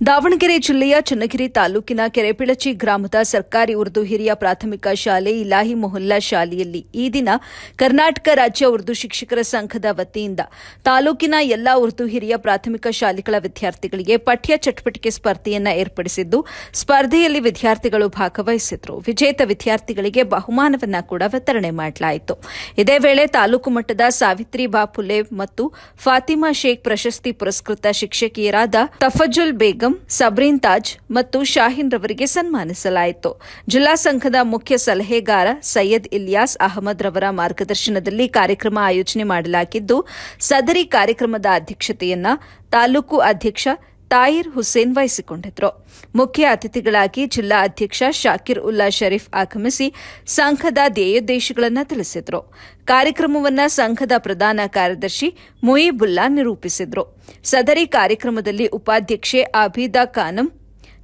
ದಾವಣಗೆರೆ ಜಿಲ್ಲೆಯ ಚನ್ನಗಿರಿ ತಾಲೂಕಿನ ಕೆರೆಪಿಳಚಿ ಗ್ರಾಮದ ಸರ್ಕಾರಿ ಉರ್ದು ಹಿರಿಯ ಪ್ರಾಥಮಿಕ ಶಾಲೆ ಇಲಾಹಿ ಮೊಹಲ್ಲಾ ಶಾಲೆಯಲ್ಲಿ ಈ ದಿನ ಕರ್ನಾಟಕ ರಾಜ್ಯ ಉರ್ದು ಶಿಕ್ಷಕರ ಸಂಘದ ವತಿಯಿಂದ ತಾಲೂಕಿನ ಎಲ್ಲಾ ಉರ್ದು ಹಿರಿಯ ಪ್ರಾಥಮಿಕ ಶಾಲೆಗಳ ವಿದ್ಯಾರ್ಥಿಗಳಿಗೆ ಪಠ್ಯ ಚಟುವಟಿಕೆ ಸ್ಪರ್ಧೆಯನ್ನ ಏರ್ಪಡಿಸಿದ್ದು, ಸ್ಪರ್ಧೆಯಲ್ಲಿ ವಿದ್ಯಾರ್ಥಿಗಳು ಭಾಗವಹಿಸಿದ್ರು. ವಿಜೇತ ವಿದ್ಯಾರ್ಥಿಗಳಿಗೆ ಬಹುಮಾನವನ್ನ ಕೂಡ ವಿತರಣೆ ಮಾಡಲಾಯಿತು. ಇದೇ ವೇಳೆ ತಾಲೂಕು ಮಟ್ಟದ ಸಾವಿತ್ರಿ ಬಾಪುಲೆ ಮತ್ತು ಫಾತಿಮಾ ಶೇಖ್ ಪ್ರಶಸ್ತಿ ಪುರಸ್ಕೃತ ಶಿಕ್ಷಕಿಯರಾದ ತಫಜುಲ್ ಬೇಗಂ ಸಬ್ರೀನ್ ತಾಜ್ ಮತ್ತು ಶಾಹೀನ್ ರವರಿಗೆ ಸನ್ಮಾನಿಸಲಾಯಿತು. ಜಿಲ್ಲಾ ಸಂಘದ ಮುಖ್ಯ ಸಲಹೆಗಾರ ಸೈಯದ್ ಇಲಿಯಾಸ್ ಅಹಮದ್ ರವರ ಮಾರ್ಗದರ್ಶನದಲ್ಲಿ ಕಾರ್ಯಕ್ರಮ ಆಯೋಜನೆ ಮಾಡಲಾಗಿದ್ದು, ಸದರಿ ಕಾರ್ಯಕ್ರಮದ ಅಧ್ಯಕ್ಷತೆಯನ್ನ ತಾಲೂಕು ಅಧ್ಯಕ್ಷ ತಾಯಿರ್ ಹುಸೇನ್ ವಹಿಸಿಕೊಂಡಿದ್ರು. ಮುಖ್ಯ ಅತಿಥಿಗಳಾಗಿ ಜಿಲ್ಲಾ ಅಧ್ಯಕ್ಷ ಶಾಕಿರ್ ಉಲ್ಲಾ ಶರೀಫ್ ಆಗಮಿಸಿ ಸಂಘದ ಧ್ಯೇಯೋದ್ದೇಶಗಳನ್ನು ತಿಳಿಸಿದರು. ಕಾರ್ಯಕ್ರಮವನ್ನು ಸಂಘದ ಪ್ರಧಾನ ಕಾರ್ಯದರ್ಶಿ ಮುಯಿಬುಲ್ಲಾ ನಿರೂಪಿಸಿದರು. ಸದರಿ ಕಾರ್ಯಕ್ರಮದಲ್ಲಿ ಉಪಾಧ್ಯಕ್ಷೆ ಆಬಿದಾ ಖಾನಂ,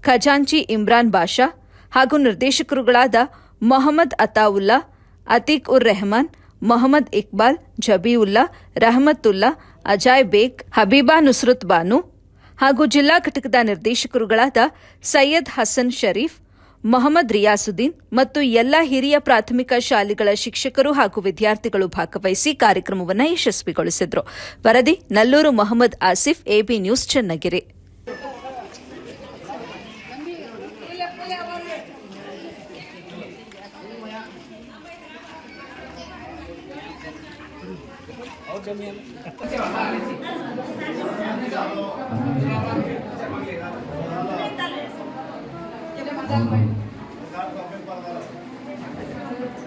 ಖಜಾಂಚಿ ಇಮ್ರಾನ್ ಬಾಷಾ ಹಾಗೂ ನಿರ್ದೇಶಕರುಗಳಾದ ಮೊಹಮ್ಮದ್ ಅತಾವುಲ್ಲಾ, ಅತೀಕ್ ಉರ್ ರೆಹಮಾನ್, ಮೊಹಮ್ಮದ್ ಇಕ್ಬಾಲ್, ಜಬೀವುಲ್ಲಾ ರಹಮತುಲ್ಲಾ ಅಜಾಯ್ ಬೇಗ್, ಹಬೀಬಾ ನುಸ್ರತ್ ಬಾನು ಹಾಗೂ ಜಿಲ್ಲಾ ಘಟಕದ ನಿರ್ದೇಶಕರುಗಳಾದ ಸೈಯದ್ ಹಸನ್ ಶರೀಫ್, ಮೊಹಮ್ಮದ್ ರಿಯಾಸುದ್ದೀನ್ ಮತ್ತು ಎಲ್ಲ ಹಿರಿಯ ಪ್ರಾಥಮಿಕ ಶಾಲೆಗಳ ಶಿಕ್ಷಕರು ಹಾಗೂ ವಿದ್ಯಾರ್ಥಿಗಳು ಭಾಗವಹಿಸಿ ಕಾರ್ಯಕ್ರಮವನ್ನು ಯಶಸ್ವಿಗೊಳಿಸಿದರು. ವರದಿ Nallur Mohammed Asif, AB news Channagiri.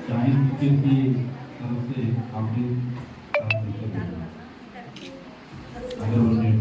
Shaheen teacher की तरफ से आपने अगर उन्हें